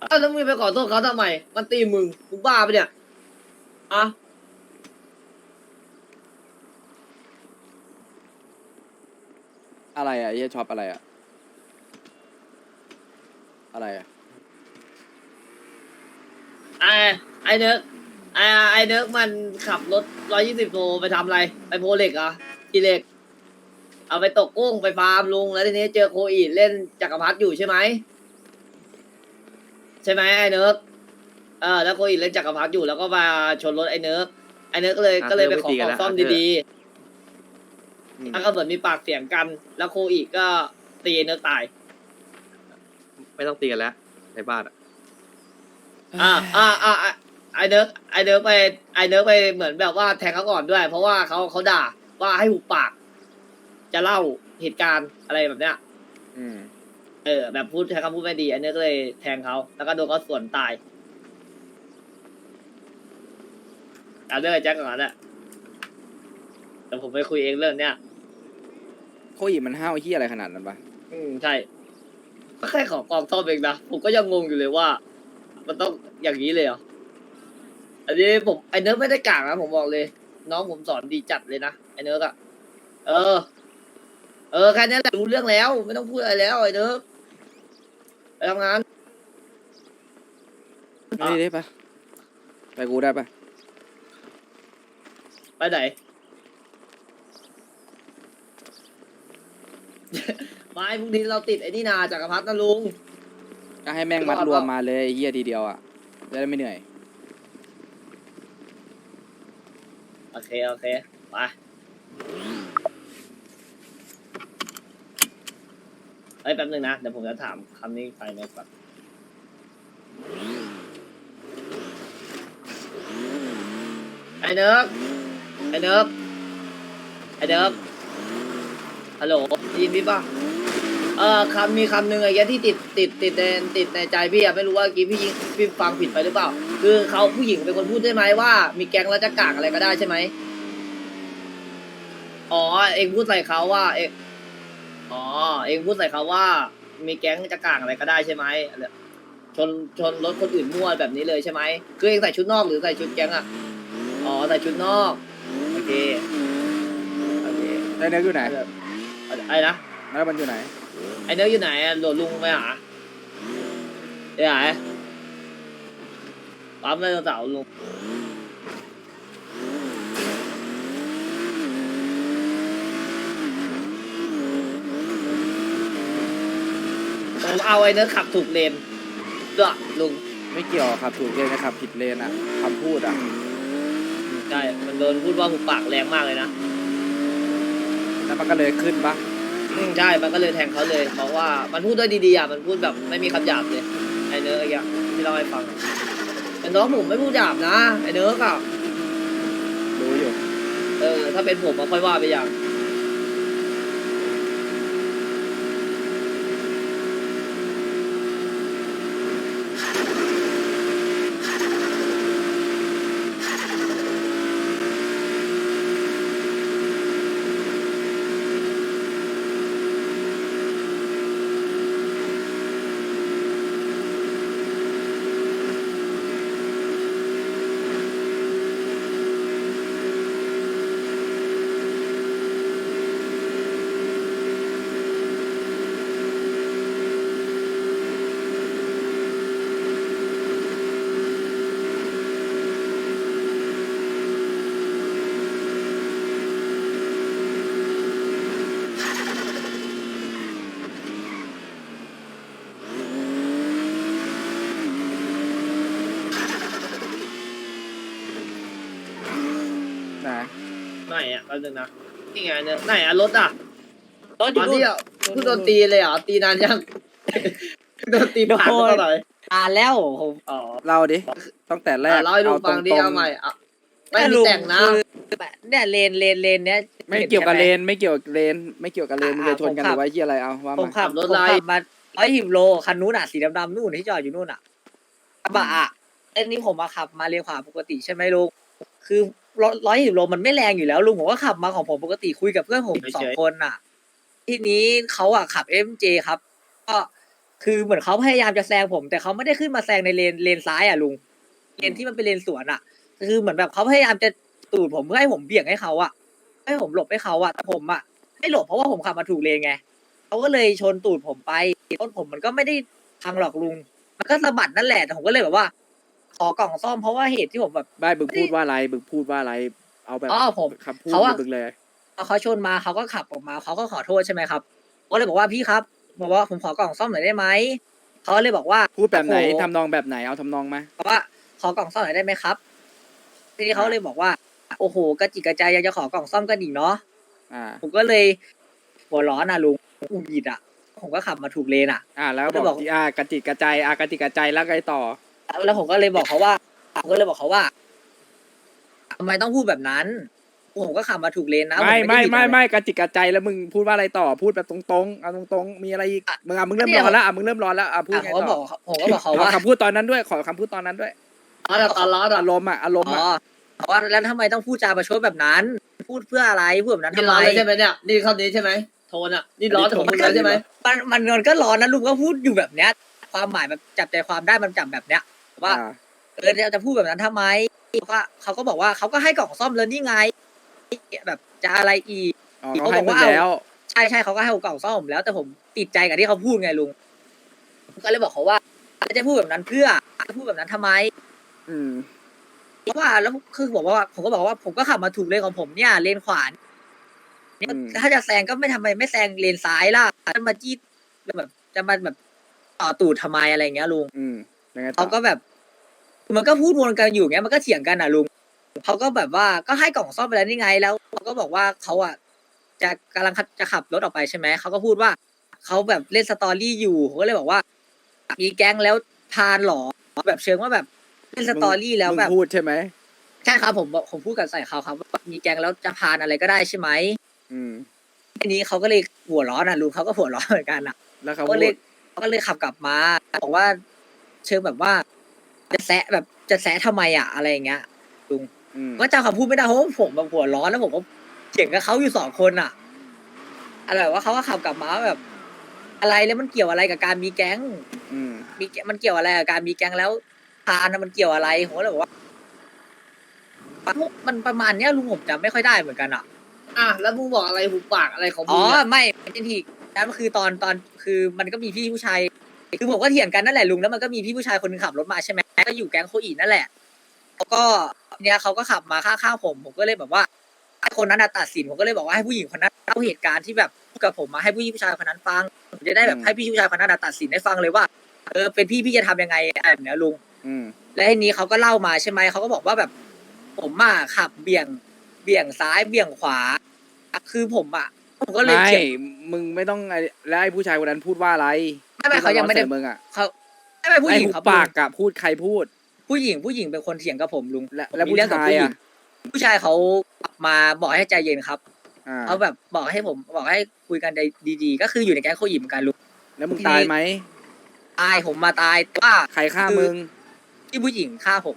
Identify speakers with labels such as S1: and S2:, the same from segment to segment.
S1: อ้าวแล้วมึงไปขอโทษเขาทำไม มันตีมึงมึงบ้าปะเนี่ยอะ
S2: อะไรอะเฮียช็อปอะไรอะ อะไรอะ
S1: ไอ้ไอ้เนิร์กไอ้ไอ้เนิร์กมันขับรถร้อยยี่สิบโลไปทำอะไร ไปโพเหล็กเหรอะกีเหล็ก เอาไปตกกุ้งไปฟาร์มลุงแล้วทีนี้เจอโคอีดเล่นจักรพรรดิอยู่ใช่ไหมใช่ไหมไอ้เนิร์กเออแล้วโคอีดเล่นจักรพรรดิอยู่แล้วก็มาชนรถไอ้เนิร์กไอ้เนิร์กก็เลย
S3: อะ
S1: ก็เลยไปขอ
S3: เนิร์กไปตีกั
S1: ข
S3: น
S1: อ
S3: แล้ว
S1: ซ่อม
S3: อะ
S1: ดี
S3: อืม
S1: ๆแล้วก็เหมือนมีปากเสียงกัน แล้วโคอีดก็ตีไอ้เนิร์กตาย
S3: ไม่ต้องตีกันแล้วในบ้านอะ
S1: อ่าอ่าอ่าอ่าไอเนิร์กไอเนิร์กไปไอเนิร์กไปเหมือนแบบว่าแทงเขาก่อนด้วย เพราะว่าเขาเขาด่าว่าให้หุบปาก จะเล่าเหตุการณ์อะไรแบบเนี้ย
S2: อืม
S1: เออแบบพูดใช้คำพูดไม่ดีไอเนิร์กก็เลยแทงเขาแล้วก็โดนเขาสวนตายเอาเรื่องไอ้แจ็คก่อนนะแต่ผมไปคุยเองเรื่องเนี้ย
S2: โคอีมันห้าวเฮียอะไรขนาดนั้นปะ
S1: อืมใช่ก็แค่ขอกองซ่อมเองนะผมก็ยังงงอยู่เลยว่า มันต้องอย่างนี้เลยเหรออันนี้ผมไอเนิร์กไม่ได้กลางนะผมบอกเลย น้องผมสอนดีจัดเลยนะไอเนิร์กอะเออ เออแค่นี้แหละรู้เรื่องแล้ว ไม่ต้องพูดอะไรแล้วไอเนิร์ก ไปทำงาน
S2: ไม่ได้ปะไปกูได้ปะ
S1: ไปไหน ไม่พรุ่งนี้เราติดไอ้นี่นาจักรพรรดินะลุง
S2: ก็ให้แม่งมัดรวมมาเลยไอ้เฮียทีเดียวอะจะได้ไม่เหนื่อย
S1: โอเค โอเค ไป อ้ยแป๊บนึงนะ เดี๋ยวผมจะถามคำนี้ไปไหมก่อนไอ้เนิร์กไอ้เนิร์กไอ้เนิร์กฮัลโหลได้ยินพี่ป่ะเออคำมีคำหนึ่งไอ้แกที่ติดติดติดในติดในใจพี่อะไม่รู้ว่าเมื่อกี้พี่ยิงพี่ฟังผิดไปหรือเปล่า คือเขาผู้หญิงเป็นคนพูดได้ไหมว่า มีแก๊งแล้วจะกากอะไรก็ได้ใช่ไหมอ๋อเองพูดใส่เขาว่าเอง อ๋อ เองพูดใส่เขาว่า มีแก๊งจะกากอะไรก็ได้ใช่ไหมชนชนรถคนอื่นมั่วแบบนี้เลยใช่ไหมคือเองใส่ชุดนอกหรือใส่ชุดแก๊งอะอ๋อใส่ชุดนอก โอเค โอเค
S2: ได้เนื้ออยู่ไหน
S1: ไอ้นะ
S2: แล้วมันอยู่ไหน
S1: ไอ้เนื้ออยู่ไหนอะโดดลุงไปหาไอ้ไหนปั๊มไดโนเสาร์ลุง ผมเอาไอ้เนื้อขับถูกเลนด้วยลุง
S2: ไม่เกี่ยวครับถูกเลนนะครับ ผิดเลนอะคำพูดอะ
S1: ใช่มันโดนพูดว่าหุบปากแรงมากเลยนะ
S2: แล้วมันก็เลยขึ้นปะ
S1: อืมใช่ มันก็เลยแทงเขาเลยเพราะว่ามันพูดด้วยดีๆอะมันพูดแบบไม่มีคำหยาบเลยไอ้เนื้อไอ้ยังที่เราให้ฟังอะแต่น้องผมไม่พูดหยาบนะไอ้เนื้อกับ
S2: รู้อยู่
S1: เออถ้าเป็นผมมาค่อยว่าไปอย่าง แป๊บนึงนะนี่ไงเนี่ยไหนอะรถอะ
S4: รถอ
S1: ต
S4: ยู่
S1: อน
S4: นู่น
S1: ที่อะเพิ่งโดนตีเลยเหรอตีนานยัง โดนตีผ่านมาเท่าไหร่
S4: อ่านแล้วผม
S1: อ๋อ
S2: เล่าดิตั้งแต่แรก
S1: อะเล่าให้ลุง
S2: ต
S1: ฟังดิ
S2: รง
S1: เอาใหม่อะไม่มี
S4: ลุ
S1: แต่งนะ
S4: คือเนี่ยเลนเลนเลนเนี้ย
S2: ๆไม่เกี่ยวกับเล
S4: ห็
S2: นไม่เกี่ยวกับเลนไม่เกี่ยวกับเลนมึงจะชนกันหรือว่าที่อะไรเอาว่า
S4: ผม
S2: มา
S4: ขับ
S1: รถ
S4: ผม
S1: ไล่
S4: ขับมาร้อยหิบโลคันนู้นอะสีดำๆนู่นที่จอดอยู่นู่นอะกระบะอะเอ้นนี้ผมมาขับมาเลนขวาปกติใช่ไหมลุงคือ ร้อยหิบโลมันไม่แรงอยู่แล้วลุงผมก็ขับมาของผมปกติคุยกับเพื่อนผม
S1: เฉยๆ
S4: สองคนอะ ทีนี้เขาอะขับเอ็มเจครับ ก็คือเหมือนเขาพยายามจะแซงผม แต่เขาไม่ได้ขึ้นมาแซงในเลนเลนซ้ายอะลุงเลนที่มันเป็นเลนสวนอะ คือเหมือนแบบเขาพยายามจะตูดผมเพื่อให้ผมเบี่ยงให้เขาอะ ให้ผมหลบให้เขาอะแต่ผมอะไม่หลบเพราะว่าผมขับมาถูกเลนไงเขาก็เลยชนตูดผมไปรถผมมันก็ไม่ได้พังหรอกลุง มันก็สะบัดนั่นแหละแต่ผมก็เลยแบบว่า ขอกล่องซ่อมเพราะว่าเหตุที่ผมแบบ
S2: ไม่บึงพูดว่าอะไรบึงพูดว่าอะไร เอาแบบ
S4: อ๋อผม
S2: คำพูด
S4: เขาอะ
S2: บึงเลย
S4: พอเขาชนมาเขาก็ขับออกมาเขาก็ขอโทษใช่ไหมครับผมก็เลยบอกว่าพี่ครับบอกว่าผมขอกล่องซ่อมหน่อยได้ไหมเขาเลยบอกว่า
S2: พูดแบบไหน
S4: โอ้โห
S2: ทำนองแบบไหนเอาทำนองมา
S4: บอกว่าขอกล่องซ่อมหน่อยได้ไหมครับ ทีนี้เขาเลยบอกว่า โอ้โหกระจิกกระใจยังจะขอกล่องซ่อมกันอีกเนาะ
S2: อ่า
S4: ผมก็เลยหัวร้อนนะลุงอุบิดอะผมก็ขับมาถูกเลนอะ
S2: อ่าแล้วก็
S4: แล้ว
S2: บบอ
S4: อกก
S2: ที่อ่ากระจิกกระใจอ่ากระจิกกระใจแล้วไงต่อ
S4: แล้วผมก็เลยบอกเขาว่าผมก็เลยบอกเขาว่าทำไมต้องพูดแบบนั้น ผมก็ขับมาถูกเลนนะ
S2: ไม่
S4: ผ
S2: ไม่
S4: ด้ผิด
S2: ไม่
S4: อะร
S2: ไม่กระจิกกระใจแล้วมึงพูดว่าอะไรต่อพูดแบบตรงๆเอาตรงๆ มีอะไรอีก
S4: อะ
S2: มึงอะมึงเริ่ม
S4: เนี่
S2: ร้
S4: ย
S2: อนแล้วอะมึงเริ่มร้อนแล้วอะพูด
S4: อะ
S2: ไง
S4: ผมก็บ
S2: ต่
S4: อ
S2: อก
S4: ผมก็บอกเขา
S2: ขอ
S4: ว่า
S2: คำพูดตอนนั้นด้วยขอคำพูดตอนนั้นด้วย
S1: ร้อนอะตอนร้อนอะ
S2: อารมณ์อะอารมณ์
S4: อ๋
S2: อะ
S4: อว่าแล้วทำไมต้องพูดจาประชดแบบนั้น พูดเพื่ออะไรพูดแบบนั้น
S1: นี่
S4: ทำไม
S1: ร้อนเลยใช่ไหมเนี่ยนี่เข้านี้ใช่ไหมโทนอะนี่ร้อนของมึงแล้วใช่ไหม
S4: มันมันมันก็ร้อนนะลุงก็พูดอยู่แบบเนี้ยความหมายแบบจับใจความได้มันจับแบบเนี้ย ว่า
S2: อ่า
S4: เออจะจะพูดแบบนั้นทำไมว่าเขาก็บอกว่าเขาก็ให้กล่องซ่อมแล้วนี่ไงแบบจะอะไรอีก
S2: อ๋อ
S4: ที่
S2: เขา
S4: เขา
S2: ให้
S4: บอก
S2: มึง
S4: ว่า
S2: แล้ว
S4: ใช่ใช่เขาก็ให้ผมกล่องซ่อมผมแล้วแต่ผมติดใจกับที่เขาพูดไงลุงผมก็เลยบอกเขาว่าจะพูดแบบนั้นเพื่อจะพูดแบบนั้นทำไม
S2: อืม
S4: เพราะว่าแล้วคือบอกว่า ผมก็บอกว่าผมก็ขับมาถูกเลนของผมเนี่ยเลนขวาเนี่ย
S2: อืม
S4: ถ้าจะแซงก็ไม่ทำไมไม่แซงเลนซ้ายล่ะจะมาจี้แบบจะมาแบบต่อตูดทำไมอะไรอย่างเงี้ยลุง
S2: อืม ยังไงต่
S4: เขา
S2: อ
S4: ก็แบบมันก็พูดวนกันอยู่เงี้ยมันก็เถียงกันอะลุงเขาก็แบบว่าก็ให้กล่องซ่อมไปแล้วนี่ไง แล้วเขาก็บอกว่าเขาอะจะกำลังจะขับรถออกไปใช่ไหมเขาก็พูดว่าเขาแบบเล่นสตอรี่อยู่เขาก็เลยบอกว่ามีแก๊งแล้วพานหรอแบบเชิงว่าแบบเล่นสตอรี่แล้วแบบ
S2: มึงพูดใช่ไหม
S4: ใช่ครับผมบอกผมพูดกับใส่เขาครับว่ามีแก๊งแล้วจะพานอะไรก็ได้ใช่ไหม
S2: อืม
S4: ทีนี้เขาก็เลยหัวร้อนอะลุงเขาก็หัวร้อนเหมือนกันอะ
S2: แล้วเขา
S4: เขา
S2: พู
S4: ก็เลย
S2: ด
S4: เขาก็เลยขับกลับมาบอกว่า เชิงแบบว่า จะแซะแบบจะแซะทำไมอะอะไรอย่างเงี้ย
S2: อืม
S4: ก็จำคำพูดไม่ได้เพราะว่าผมแบบหัวร้อนแล้วผมก็เถียงกับเขาอยู่สองคนอะอะไรแบบว่าเขาก็ขับกลับมาว่าแบบ อะไรแล้วมันเกี่ยวอะไรกับการมีแก๊ง
S2: อืม
S4: มีแก๊งมันเกี่ยวอะไรกับการมีแก๊งแล้วพานนะมันเกี่ยวอะไรผมก็เลยบอกว่ามันประมาณเนี้ยลุงผมจำไม่ค่อยได้เหมือนกันอะ
S1: อะแล้วมึงบอกอะไรหูปากอะไรของมึ
S4: อ๋
S1: ง
S4: อ
S1: อะ
S4: ไม่เป็นทีนั่นก็คือตอนตอนคือมันก็มีพี่ผู้ชาย คือผมก็เถียงกันนั่นแหละลุงแล้วมันก็มีพี่ผู้ชายคนหนึงขับรถมาใช่ไหมก็อยู่แก๊งโคอีนั่นแหละแล้วก็เนี่ยเขาก็ขับมาข้างๆผมผมก็เลยแบบว่าให้คนนั้นน่ะตัดสินผมก็เลยบอกว่าให้ผู้หญิงคนนั้นเล่าเหตุการณ์ที่แบบพูดกับผมมาให้ผู้หญิงผู้ชายคนนั้นฟังผมจะได้แบบให้พี่ผู้ชายคนนั้นน่ะตัดสินให้ฟังเลยว่าเออเป็นพี่พี่จะทำยังไงอะไรแบบเนี้ยลุง
S2: อืม
S4: แล้วทีนี้เขาก็เล่ามาใช่ไหมเขาก็บอกว่าแบบ ผมอะขับเบี่ยงเบี่ยงซ้ายเบี่ยงขวาคือผมอะ ผมก็เลย
S2: ไม่
S4: เถียง
S2: มึงไม่ต้องไอ้แล้วไอ้ผู้ชายคนนั้นพูดว่าอะไร
S4: ไม่ไม่เขายังไม่ได้
S2: พูร้อนใส่มึงอะ
S4: เขาไม่เป็นผู้หญิง
S2: ไอ้
S4: ครับ
S2: ปากอะพูดใครพูด
S4: ผู้หญิงผู้หญิงเป็นคนเถียงกับผมลุง
S2: และ
S4: ผม
S2: แล้ว
S4: มี
S2: ผู้
S4: เรื่องกับ
S2: ชาย
S4: ผู้หญิ
S2: อะ
S4: งผู้ชายเขามาบอกให้ใจเย็นครับ
S2: อ่า
S4: เขาแบบบอกให้ผมบอกให้คุยกันดีๆ ก็คืออยู่ในแก๊งโคยิมกันลุง
S2: แล้วมึง
S4: ทีนี้
S2: ตายไหม
S4: ตายผมมาตายแต่ว่า
S2: ใครฆ่า
S4: คือ
S2: มึง
S4: ที่ผู้หญิงฆ่าผม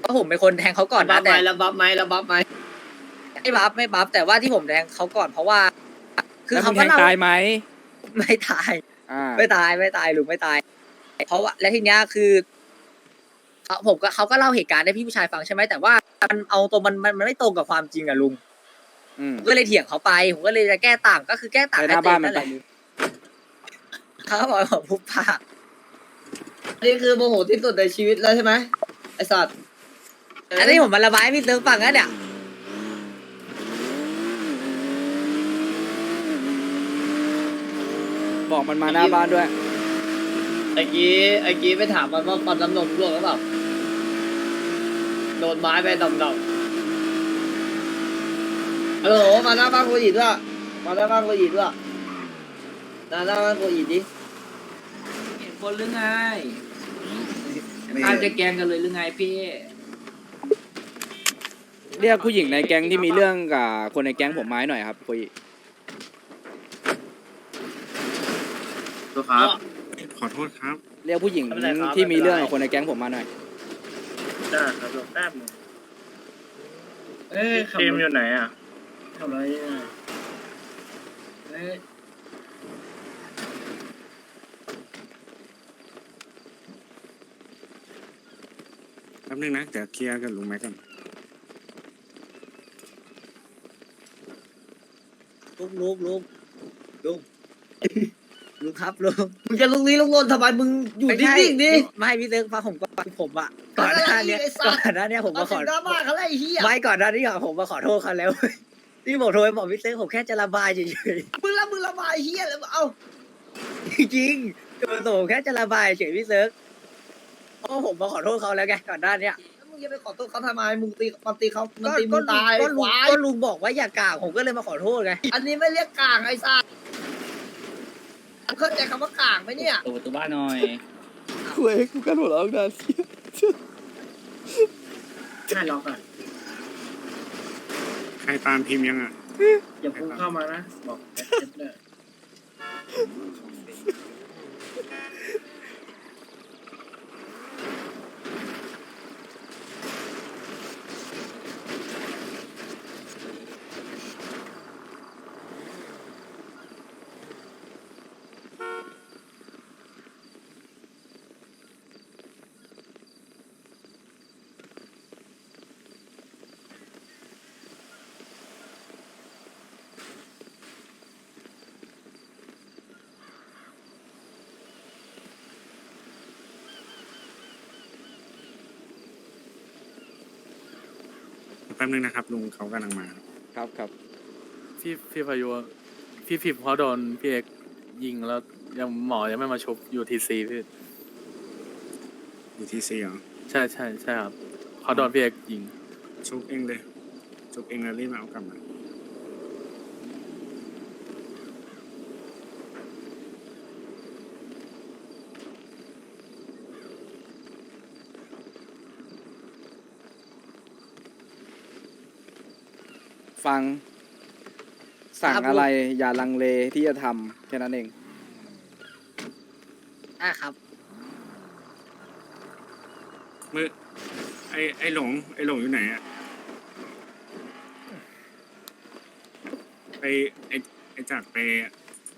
S4: เพราะผมเป็นคนแทงเขาก่อน
S1: บั
S4: นะ
S1: ฟไหม
S4: แต่
S1: แล้วบัฟไหมแล้วบัฟไหม
S4: ไม่บัฟไม่บัฟแต่ว่าที่ผมแทงเขาก่อนเพราะว่า คือ
S2: แล้วมึ
S4: เขา
S2: งแท
S4: ก็
S2: ง
S4: เล่า
S2: ตายไหม
S4: ไม่ตาย
S2: อ่า
S4: ไม่ตายไม่ตายลุงไม่ตาย เพราะว่าและทีเนี้ยคือเขาผมก็เขาก็เล่าเหตุการณ์ให้พี่ผู้ชายฟังใช่ไหมแต่ว่ามันเอาตัวมันมันมันไม่ตรงกับความจริงอะลุง
S2: อืม
S4: ผมก็เลยเถียงเขาไปผมก็เลยจะแก้ต่างก็คือแก้ต่าง
S2: ไปหน้า
S4: ให้ตัวเอง
S2: บ้านมัน
S4: นั่นแหละ
S2: ไป
S4: ลุงเขาก็บอกว่าผมพุบปาก
S1: อันนี้คือโมโหที่สุดในชีวิตแล้วใช่ไหมไอสัตว์
S4: อันนี้ผมมาระบายให้พี่เติร์ฟังนะเนี่ย
S2: บอกมันมาหน้าบ้านด้วย
S1: ไอ้กี้ไอ้กี้ไปถามมันว่าฟันน้ำนมร่วงหรือเปล่าโดนไม้ไปดำๆฮัลโหลมาหน้าบ้านกูอีกด้วยมาหน้าบ้านกูอีกด้วยมาหน้าบ้านกูอีกดิ
S5: เห็นคนหรือไงอาจจะแกล้งกันเลยหรือไงพี่
S2: เรียกผู้หญิงในแก๊งที่มีเรื่องกับคนในแก๊งผมไม้หน่อยครับคุย
S6: ตัครับ ขอโทษครับ
S2: เรียกผู้หญิงที่มีเรื่องกับคนในแก๊งผมมาหน่อย
S6: ได้ครับรอแป๊บหนึง
S5: เอ้ยขับ
S6: เอ็มอยู่ไหนอะ
S5: ขับอะไรอะเอ้ยแป๊
S6: บนึงนะ เดี๋ยวเคลียร์กับลุงแม็กกัน
S4: ลุกลุกลุกลุก ลุงครับลุง
S1: มึงจะลุกลี้ลุกลนทำไมมึงอยู่
S4: ไม่ใช่
S1: นิ่งๆดิ
S4: ไม่พี่เลิกฟังผมก่อนผมอะก่อนหน้าเนี้ย
S1: ไอ้สั
S4: ก่
S1: ตว์
S4: อนหน้าเนี้ยผม
S1: มา
S4: มาข
S1: ถึ
S4: อง
S1: ดราม่าเขาไล่เฮีย
S4: ไม่ก่อนหน้านี้อะผมมาขอโทษเขาแล้วที่ผมโทรไปบอกพี่เลิกผมแค่จะระบายเฉย
S1: มึงละมึงระบายเฮียแล้วเอ้า
S4: ๆจริงๆตัวผมแค่จะระบายเฉยพี่เลิกเพราะผมมาขอโทษเขาแล้วไงก่อนหน้าเนี้ย
S1: แล้วมึงจะไปขอโทษเขาทำไมมึงตีมันตีเขามัน
S4: ก็
S1: ตีมึ
S4: ก็
S1: ง
S4: ลุง
S1: ตาย
S4: ก็ลุ
S1: ค
S4: ง
S1: วาย
S4: ก็ลุงบอกว่าอย่ากล่าวผมก็เลยมาขอโทษไง
S1: อันนี้ไม่เรียกกลางไอ้สัตว์ เข้าใจคำว่ากลางไหมเนี่ย
S5: ตัวประตูบ้านหน่อย
S2: คุยกูกันหัวเราะนาน
S5: ใช่ล็อกอะ
S6: ใครตามพิมพ์ยังอะ
S5: อย่าพุ่งเข้ามานะ บอกแอดเจ็ดเลย
S6: แป๊บนึงนะครับลุงเขากำลังมา
S2: ครับครับ
S7: พี่พี่พายุพี่พิมพ์เขาโดนพี่เอกยิงแล้วยังหมอยังไม่มาชุบยูทีซีพี่
S6: อยู่ที่ซีเหรอ
S7: ใช่ใช่ใช่ครับเขาโดนพี่เอกยิง
S6: ชุบเองเลยชุบเองแล้วรีบมาเอากลับมา
S2: ฟัง สั่งอะไรอย่าลังเลที่จะทำแค่นั้นเอง
S4: อะครับ
S6: มือไอไอหลงไอหลงอยู่ไหนอะไปไอไอจากไป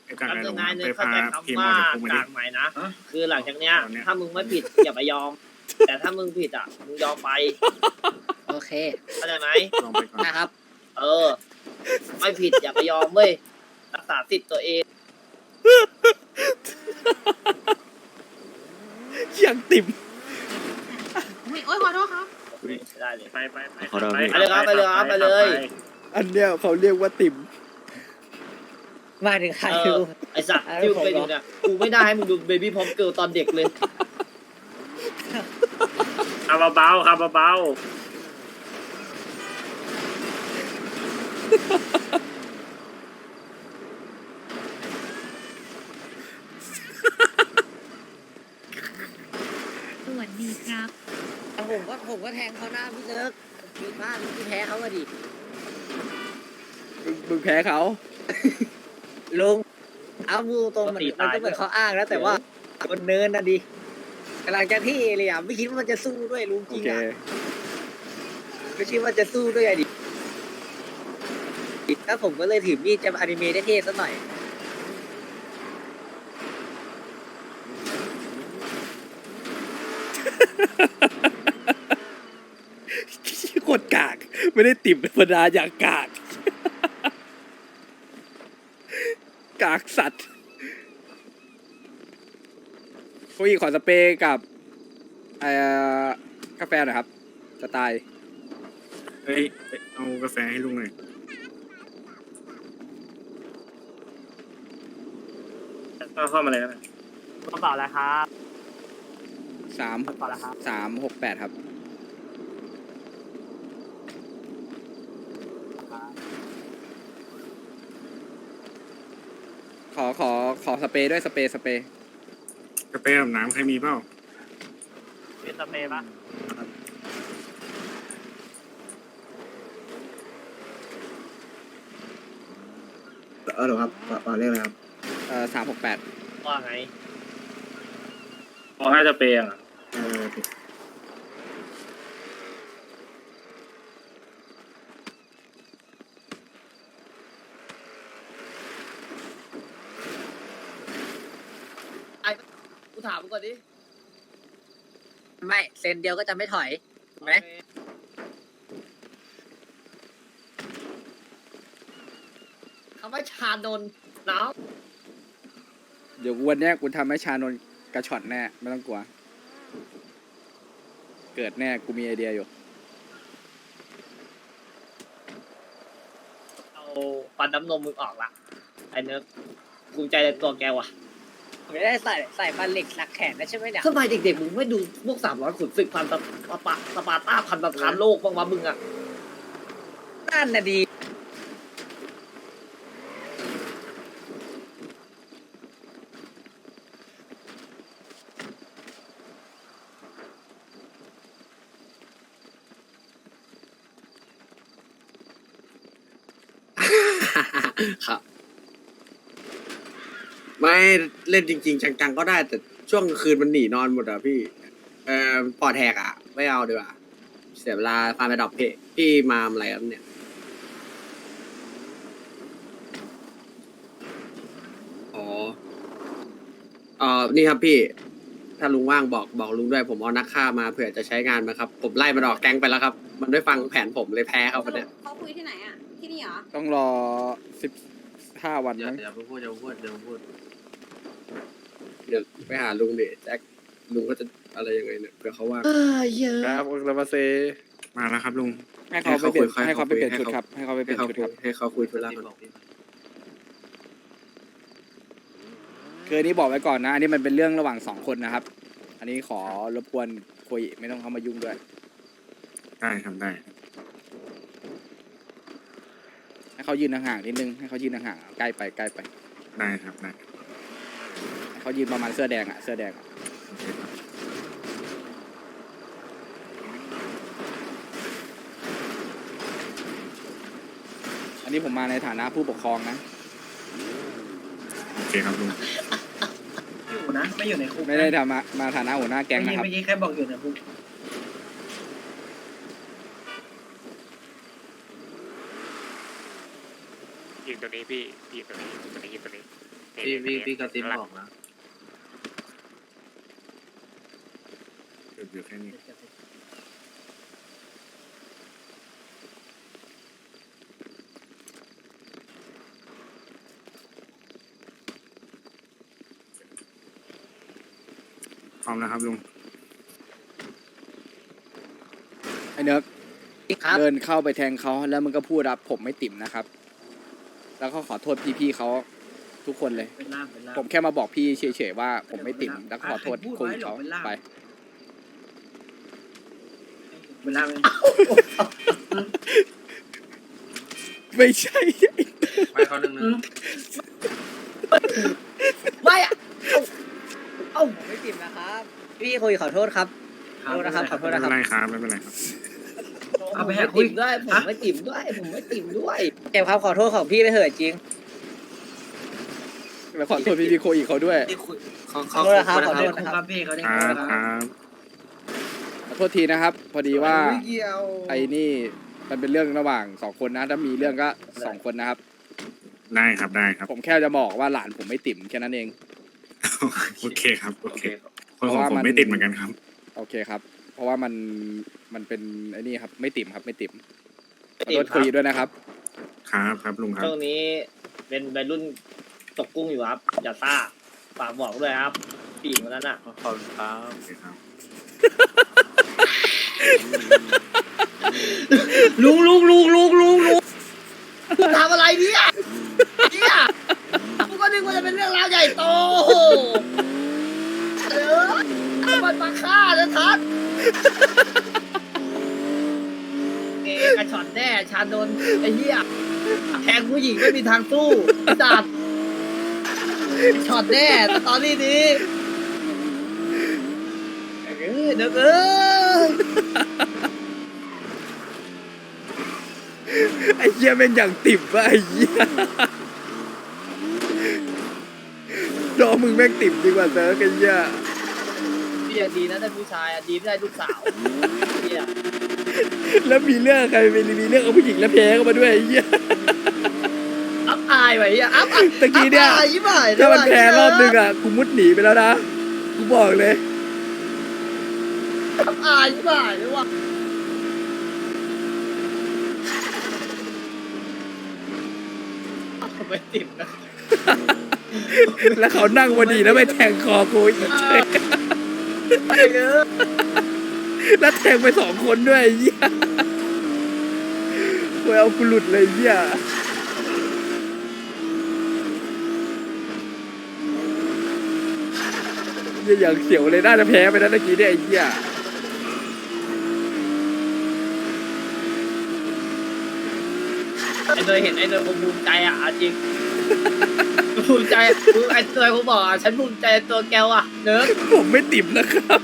S6: ไอจาก
S1: แป๊บ
S6: ไอห
S1: นึ
S6: ล
S1: ง
S6: ง
S1: นาย
S6: อะ
S1: เน
S6: ไป
S1: ยเข้า
S6: พา
S1: ใจ
S6: พิม
S1: คำ
S6: พ์อ
S1: ว่า
S6: อกจากคุกมากดิ
S1: ลางใหม่นะคือหลังจากเนี้ย
S6: ตอนเนี้ย
S1: ถ้ามึงไม่ผิด อย่าไปยอม แต่ถ้ามึงผิดอะ มึงยอมไป
S4: โอเค
S1: เข้าใจไหม
S6: ลองไปก่อน
S4: นะครับ
S1: เออ ไม่ผิดอย่าไปยอมเว้ยรักษาสิทธิ์ตัวเอง
S2: ยังติ่ม
S8: โอ้ยขอโทษครับ
S1: ได้เลย
S7: ไปไปไป
S3: ขอโทษ
S7: ไป
S3: พี่
S1: ไปเลยครับไปเลยครับไปเลย
S2: อันเนี้ยเขาเรียกว่าติ่ม
S4: มาถึงใคร
S1: เอ
S4: ดู
S1: อไอสัตว์
S4: เออ
S1: ที่มึง
S4: ผม
S1: เป็นอยู่เนี่ยกูไม่ได้ให้มึงดูเบบี้พอมเกิลตอนเด็กเลย
S7: ครับเบาๆครับเบา
S8: สวัสดีครับ
S4: ผมก็ผมก็แทงเขาหน้าพี่เลิกพี่บ้านพี่แพ้เขาอะดิ
S2: มึงมึงแพ้เขา
S4: ลุงเอาพูดตรงๆมันมันก็เหมือนเขาอ้างแล้วแต่ว่าบนเนินน่ะดิกำลังจะที่เลยอะไม่คิดว่ามันจะสู้ด้วยลุงจ
S2: โอ
S4: ริง
S2: เค
S4: อะไม่คิดว่าจะสู้ด้วยอะดิ ถ้าผมก็เลยถือมีดจะอนิเมะได้เท่สักหน่อย
S2: โคตรกาก ไม่ได้ติ่มธรรมดาอย่างกาก กากสัตว์ผู้หญิงขอสเปรย์กับเอ่อกาแฟหน่อยครับ จะตาย
S6: เอ้ย เอากาแฟให้ลุงหน่อย
S7: ๆเข้ามาเลยนะ
S1: กระเป๋าอะไรครับ
S2: สาม
S1: กระเป๋าอะไรครับ
S2: สามหกแปดครับ ขอขอขอสเปรย์ด้วยสเปรย์สเปรย์
S6: กาแฟกับน้ำใครมีเปล่า
S1: เป็นสเปรย์ปะ
S3: เออหรอครับต่อเรื่องอะไรครับ
S2: เอ่อสามหกแปด
S1: ว่าไง
S7: พอให้จะเปย์อะ
S3: เออ
S1: กูถามมึงก่อนดิ
S4: ไม่เซนเดียวก็จะไม่ถอยไหม
S1: คำว่าชาดนน้อง
S2: เดี๋ยววันเนี้ยกูทำให้ชานนท์กระชอนแน่ไม่ต้องกลัว เกิดแน่กูมีไอเดียอยู่
S1: เอาปันน้ำนมมึงออกละไอ้เนิร์กภูมิใจในตัวแกว่ะ
S4: ไม่ได้ใส่ใส่มาเหล็กหลักแขนนะใช่ไหมเนี่ย
S1: ทำไมเด็กๆ มึงไม่ดูพวกสามร้อยขุนศึกพันตะปะปะสปาร์ต้าพันประธานโลกบ้างวะมึงอะ
S4: นั่นน่ะดี
S3: ครับ ไม่เล่นจริง ๆ จังๆก็ได้แต่ช่วงกลางคืนมันหนีนอนหมดอะพี่เอ่อปอดแหกอะไม่เอาดีกว่าเสียเวลาฟาร์มไปดอกเพะพี่มาอะไรครับเนี่ย อ๋อเอ่อนี่ครับพี่ ถ้าลุงว่างบอกบอกลุงด้วยผมเอานักฆ่ามาเผื่อจะใช้งานมาครับ ผมไล่มันออกแก๊งไปแล้วครับ มันไม่ฟังแผนผมเลยแพ้ครับวันเนี้ย
S8: เขาคุยที่ไหนอะ ที่นี่เหรอ
S2: ต้องรอสิบห้าวัน
S3: อย่า
S2: มั้ง
S3: อย่าพูดอย่าพูดอย่าพูดเดี๋ยว ไปหาลุงเดแจ็คลุงก็จะอะไรยังไงเนี่ยเผื่อเขาว่า
S2: ครับอุลามาเซ
S6: มาแล้วครับลุง
S2: ให้เขาไปเปลี่ยน
S3: ให้
S2: ให้
S3: เขา
S2: เขา
S3: คุ
S2: ไป
S3: ย
S2: เปลี่ยน
S3: ให้
S2: ชุด
S3: เขา
S2: ครับ ให้เขาไปเป
S3: ให้
S2: ลี่ยน
S3: เขา
S2: ชุด
S3: คุ
S2: ครับ
S3: ยให้เขาคุยธุระก่อน
S2: คืออันนี้บอกไว้ก่อนนะ อันนี้มันเป็นเรื่องระหว่างสองคนนะครับ อันนี้ขอรบกวนคุยไม่ต้องเข้ามายุ่งด้วย
S6: ได้ครับได้
S2: ให้เขายืนห่างๆนิดนึง ให้เขายืนห่างๆใกล้ไปใกล้ไป
S6: ได้ครับได้
S2: ให้ เขายืนประมาณเสื้อแดงอะเสื้อแดงอะ
S6: โอเคครับ
S2: อันนี้ผมมาในฐานะผู้ปกครองนะ
S6: โอเคครับลุง
S5: อยู่นะ ไม่อยู่ในคุกนะ
S2: ไม่ได้ทำมามาฐานะหัวหน้าแก๊ง
S5: เมื่อ
S2: นะครับ
S5: เมื่อกี้แค่บอกอยู่ในคุก
S9: ยิงตัวนี้พี่ยิงตัวนี้ตัวนี้ยิงตัวนี้
S3: พี่พี่พี่กระติบบอกนะ
S6: เดี๋ยวอยู่แค่นี้พร้อมแล้วครับลุง
S2: ไอ้เนิร์ก
S4: ครับ
S2: เดินเข้าไปแทงเขาแล้วมันก็พูดรับผมไม่ติ่มนะครับ แล้วก็ขอโทษพี่ๆเขาทุกคนเลย
S5: เป็นล่ามเป็นล่าม
S2: ผมแค่มาบอกพี่เฉยๆว่าผมไม่ติ่มแล้วก็ขอโทษ
S5: ใครพูด
S2: คุย
S5: ไว้หรอ
S2: เขา
S5: เป็นล่าม
S2: ไป
S5: เป็นล่ามไหม
S2: ไม่ใช่
S3: ไปเขาหนึ่งหนึ่ง
S1: ไม่อะเอ้า
S4: ผมไม่ติดนะครับ พี่คุยขอโทษครับ ขอโทษนะครับ ขอโทษ
S6: ไม่
S4: นะค
S6: เป็
S4: รับ
S6: นไรครับไม่เป็นไรครับ
S5: เอาไป
S1: ผม
S5: หา
S1: ไม่
S5: คุย
S1: ติ่มด้วย ผมไม่ติ่มด้วย ผมไม่ติ่มด้วย
S4: เก็บความขอโทษของพี่ไปเถอะจริง
S2: แล้วขอโทษพี่ๆโคอีกเขาด้วย
S3: ที่คุยเขา
S4: ข
S3: เขา
S4: อโทษนะครับ
S3: คุย
S4: ขอโทษ
S5: คุกครับ พี่เขาได้
S6: ค
S5: คุ
S6: รั
S5: ก
S6: บ
S5: นะ
S6: ค
S5: ค
S6: รั
S5: รับบ
S2: ขอ โทษทีนะครับ พอดีว่าไอ้นี่มันเป็นเรื่องระหว่างสองคนนะ ถ้ามีเรื่องก็สองคนนะครับ
S6: ได้ครับได้ครับ
S2: ผมแค่จะบอกว่าหลานผมไม่ติ่มแค่นั้นเอง
S6: โอเคครับโอ
S3: โอ
S6: เค
S3: เค
S6: คนของผมไม่ติดเหมือนกันครับ
S2: โอเคครับ เพราะว่ามันมันเป็นไอ้นี่ครับ ไม่ติ่มครับ ไม่ติ่มข
S1: ไม่
S2: อ
S1: ติ่
S2: โท
S1: ม
S2: ษ
S1: ครับ
S2: คุยด้วยนะครับ
S6: ครับครับลุงครับ
S1: ช่วงนี้เป็นวัยรุ่นตกกุ้งอยู่ครับ อย่าซ่าฝากบอกด้วยครับปีกคนนั้นอะ
S7: ขอบคุณครับ
S6: โอเคครับ
S1: ลุงลุงลุงลุงลุงลุงทำอะไรเนี่ยเนี่ยกูก็นึกว่าจะเป็นเรื่องราวใหญ่โตเออมันมาฆ่านะทัศเอกระชอนแน่ชาโดนไอ้เหี้ยแทงผู้หญิงไม่มีทางสู้จัดช็อตแน่ตอรี่นี้เออเด็กเอ้ย
S2: ไอ้เหี้ยแม่งอย่างติ่มว่ะไอ้เหี้ยรอมึงแม่งติ่มดีกว่าเซิร์ฟไอ้เหี้ย
S1: พี่ยังดีนะได้ผู้ชายอะดีไม่ได้ลูกสาวพี่อะ
S2: แล้วมีเรื่องใครไปมีเรื่องกับผู้หญิงแล้วแพ้เข้ามาด้วยไอ้เหี้ย
S1: อัพอายไว้อะอัพอะ
S2: ตะกี้เนี่ย
S1: อัพอายยี่บ่าย
S2: ถ้ามันแพ้รอบนึงอะกูมุดหนีไปแล้วนะกูบอกเลย
S1: อายบ่ายเลยว่ะไม่ติดนะ
S2: แล้วเขานั่งวันดีแล้วไปแทงคอกูอีก
S1: เลย
S2: แล้วแทงไปสองคนด้วยเหี้ยกูเอากูหลุดเลยเหี้ยเหี้ยอย่างเสียวเลยน่าจะแพ้ไปแล้วเมื่อกี้เนี่ยไอ้เหี้ย
S1: เนยเห็นไอ้เนยคงภูมิใจอะเอาจริงภูมิใจภูมิไอ้เนยเขาบอกอะฉันภูมิใจในตัวแกว่ะเนิร์ด
S2: ผมไม่ติ่มนะครับ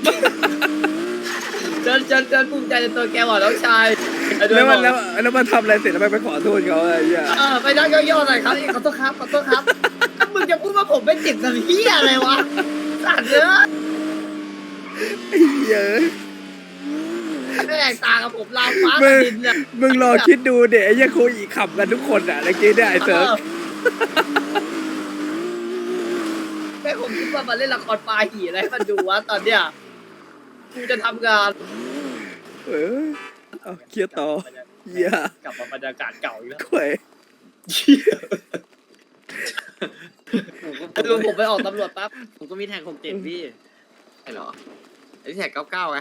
S1: เจินเจินเจินภูมิใจในตัวแกว่ะน้องชายไอ้เน
S2: แล้
S1: ยวบ
S2: มั
S1: อนก
S2: แล้วแล้วมันทำอะไรเสร็จแล้วมันไปขอโทษเขาอะไรเงี้ย
S1: เออไปนั่งย่อๆหน่อยครับขอโทษครับขอโทษครับถ้ามึงจะพูดว่าผมไม่ติดสันเฮียอะไรวะสัตว์เนื้อ
S2: ไอ้เหี้ย
S1: แม่งตากับผมลามฟ้ากับดินเนี่ย
S2: มึงรอคิดดูเดี๋ยวไอ้เหี้ยโคอีขับกันทุกคนอะเมื่อกี้เนี่ยไอ้เซิร์ฟ
S1: แม่ผมคิดว่ามาเล่นละครปลาหีอะไรให้มันดูวะตอนเนี้ยกูจะทำงาน
S2: เออเอาเคลียร์ต่อเหี้ย
S1: กลับมาบรรยากาศเก่าอีกแล้ว
S2: กล้วย
S1: ลุงผมไปออกตำรวจปั๊บ
S3: ผมก็มีแทงผมเจ็ดพี่ใช่เหรอไอ้ที่แท็กเก้าเก้าไง